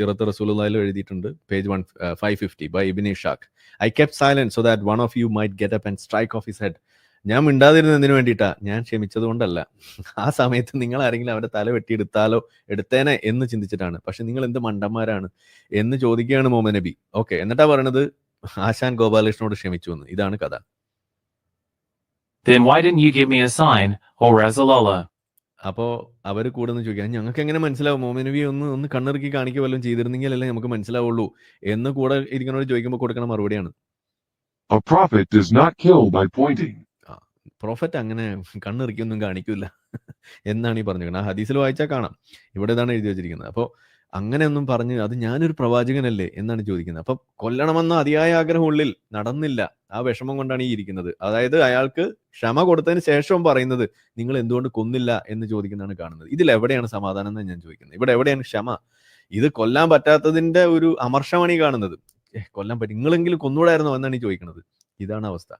സിറത്ത് റസൂലുള്ളാഹിൽ എഴുതിയിട്ടുണ്ട്. Page one five fifty by ഇബിനി ഷാഖ് I kept silence so that one of you might get up and strike off his head ഞാൻ മിണ്ടാതിരുന്നതിന് വേണ്ടിയിട്ടാ? ഞാൻ ക്ഷമിച്ചത് കൊണ്ടല്ല. ആ സമയത്ത് നിങ്ങൾ ആരെങ്കിലും അവരുടെ തല വെട്ടിയെടുത്താലോ എടുത്തേനെ എന്ന് ചിന്തിച്ചിട്ടാണ്. പക്ഷെ നിങ്ങൾ എന്ത് മണ്ടന്മാരാണ് എന്ന് ചോദിക്കുകയാണ് മോമൻ നബി. ഓക്കെ എന്നിട്ടാ പറയണത്? ആശാൻ ഗോപാലകൃഷ്ണനോട് ക്ഷമിച്ചു എന്ന്. ഇതാണ് കഥ. Then why didn't you give me a sign, O Rasulullah? അപ്പോ അവർ കൂടെ നിന്ന് ചോദിക്കാം ഞങ്ങൾക്ക് എങ്ങനെ മനസ്സിലാവും? മോമിനവി ഒന്ന് ഒന്ന് കണ്ണിറക്കി കാണിക്കുക വല്ലതും ചെയ്തിരുന്നെങ്കിൽ അല്ലേ നമുക്ക് മനസ്സിലാവുള്ളൂ. എന്ന് കൂടെ ഇരിക്കുന്നവർ ചോദിക്കുമ്പോൾ കൊടുക്കണ മറുപടിയാണ്. പ്രോഫറ്റ് അങ്ങനെ കണ്ണിറുക്കിയൊന്നും കാണിക്കില്ല എന്നാണ് ഈ പറഞ്ഞിരിക്കുന്നത്. ആ ഹദീസിൽ വായിച്ചാൽ കാണാം. ഇവിടെ ഇതാണ് എഴുതി വെച്ചിരിക്കുന്നത്. അപ്പോൾ അങ്ങനെയൊന്നും പറഞ്ഞ് അത് ഞാനൊരു പ്രവാചകനല്ലേ എന്നാണ് ചോദിക്കുന്നത്. അപ്പൊ കൊല്ലണമെന്ന അതിയായ ആഗ്രഹമുള്ളിൽ നടന്നില്ല. ആ വിഷമം കൊണ്ടാണ് ഈ ഇരിക്കുന്നത്. അതായത് അയാൾക്ക് ക്ഷമ കൊടുത്തതിന് ശേഷവും പറയുന്നത് നിങ്ങൾ എന്തുകൊണ്ട് കൊന്നില്ല? എന്ന് ചോദിക്കുന്നതാണ് കാണുന്നത്. ഇതിൽ എവിടെയാണ് സമാധാനം എന്ന് ഞാൻ ചോദിക്കുന്നത്? ഇവിടെ എവിടെയാണ് ക്ഷമ? ഇത് കൊല്ലാൻ പറ്റാത്തതിന്റെ ഒരു അമർഷമാണ് ഈ കാണുന്നത്. കൊല്ലാൻ പറ്റും. നിങ്ങളെങ്കിലും കൊന്നുകൂടായിരുന്നോ എന്നാണ് ഈ ചോദിക്കുന്നത്. ഇതാണ് അവസ്ഥ.